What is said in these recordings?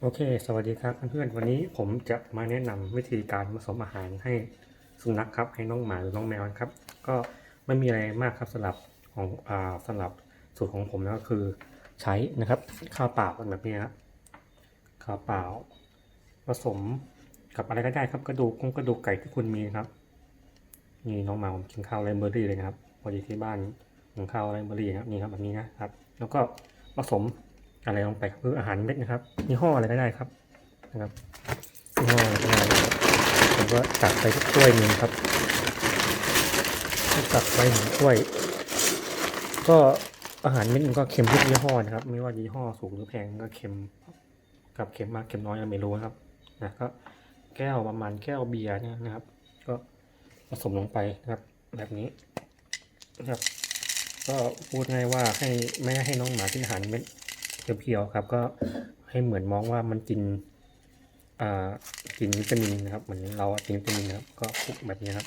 โอเค สวัสดีครับเพื่อนๆ วันนี้ผมจะมาแนะนำวิธีการผสมอาหารให้สุนัขครับ ให้น้องหมาหรือน้องแมวครับ ก็ไม่มีอะไรมากครับสำหรับของอ่าสำหรับสูตรของผมนะก็คือใช้นะครับข้าวเปล่ากันแบบนี้ครับข้าวเปล่า ผสมกับอะไรก็ได้ครับกระดูกกงกระดูกไก่ที่คุณมีครับนี่น้องหมาผมกินข้าวไรเบอรี่เลยนะครับพอดีที่บ้านผมข้าวไรเบอรี่นะครับนี่ครับแบบนี้นะครับ แล้วก็ผสม อะไรลงไปคืออาหารเม็ดนะครับยี่ห้ออะไรก็ได้ครับนะครับยี่ห้ออะไรก็ได้ผมก็ตักไปที่ถ้วยหนึ่งครับตักไปหนึ่งถ้วย ก็อาหารเม็ดมันก็เค็มทุกยี่ห้อนะครับ ไม่ว่ายี่ห้อสูงหรือแพงก็เค็มกับเค็มมากเค็มน้อยก็ไม่รู้ครับนะก็แก้วประมาณแก้วเบียร์เนี่ยนะครับ ก็ผสมลงไปนะครับ แบบนี้นะครับ ก็พูดง่ายว่าให้ไม่ให้น้องหมากินอาหารเม็ด เพียวๆครับ ก็ให้เหมือนมองว่ามันกินอ่ากินวิตามินนะครับเหมือนเรากินวิตามินนะครับ ก็คลุกแบบนี้ครับ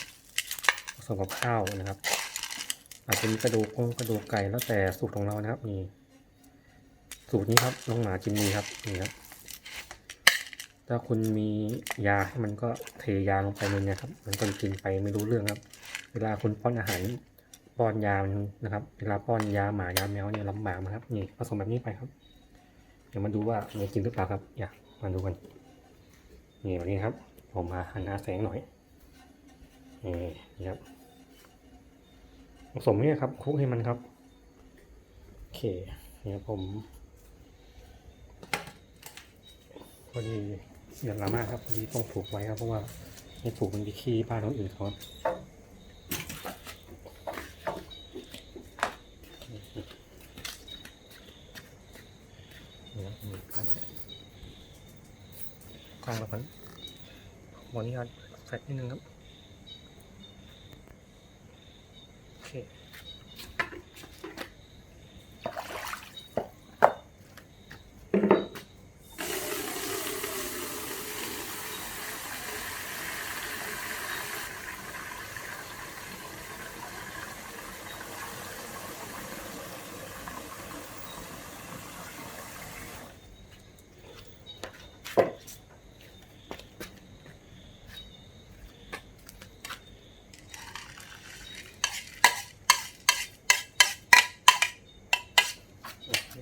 ผสมกับข้าวนะครับ อาจจะมีกระดูกกงกระดูกไก่แล้วแต่สูตรของเรานะครับนี่สูตรนี้ครับน้องหมากินดีครับนี่ครับถ้าคุณมียาให้มันก็เทยาลงไปเลยนะครับ มันก็กินไปไม่รู้เรื่องครับ เวลาคุณป้อนอาหาร ป้อนยานนะครับ เวลาป้อนยาหมายาแมวเนี่ยลำบากนะครับ นี่ผสมแบบนี้ไปครับ เดี๋ยวมาดูว่ามันจริงหรือเปล่าครับอย่ามาดูกัน นี่แบบนี้ครับ ผมมาหันหน้าแสงหน่อย นี่นะครับ ผสมเนี่ยครับคลุกให้มันครับ โอเคเนี่ยผมพอดีอย่าละมากครับพอดีต้องถูกไว้ครับเพราะว่าไม่ถูกมันไปขี้บ้านคนอื่นเขา นี่ครับมีข้างข้างแล้วมันวันนี้ครับแฟลชนิดนึงครับ โอเค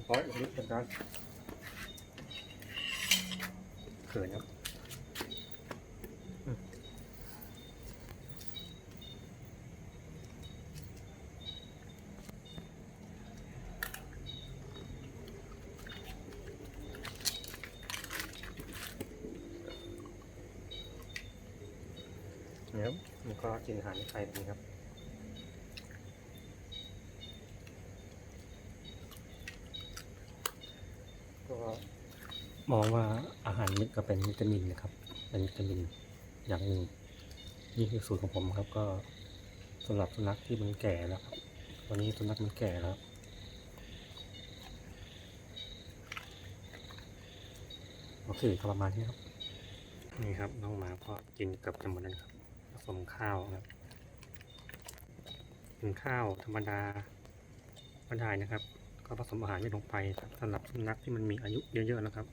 เรียบร้ออีกนิดเป็นการเขินครับเนี่ยมันก็กินอาหารไทยแบบนี้ครับ มองว่าอาหารเม็ดก็เป็นวิตามินนะครับ เป็นวิตามินอย่างหนึ่งนี่คือสูตรของผมครับ ก็สำหรับสุนัขที่มันแก่แล้วครับตอนนี้สุนัขมันแก่แล้วโอเคก็ประมาณนี้ครับนี่ครับน้องหมาก็กินเกับจะหมดแล้วนะครับผสมข้าวครับกินข้าวธรรมดาก็ได้นะครับ ก็ผสมอาหารไม่ลงไปสำหรับสุนัขที่มันมีอายุเยอะๆนะครับ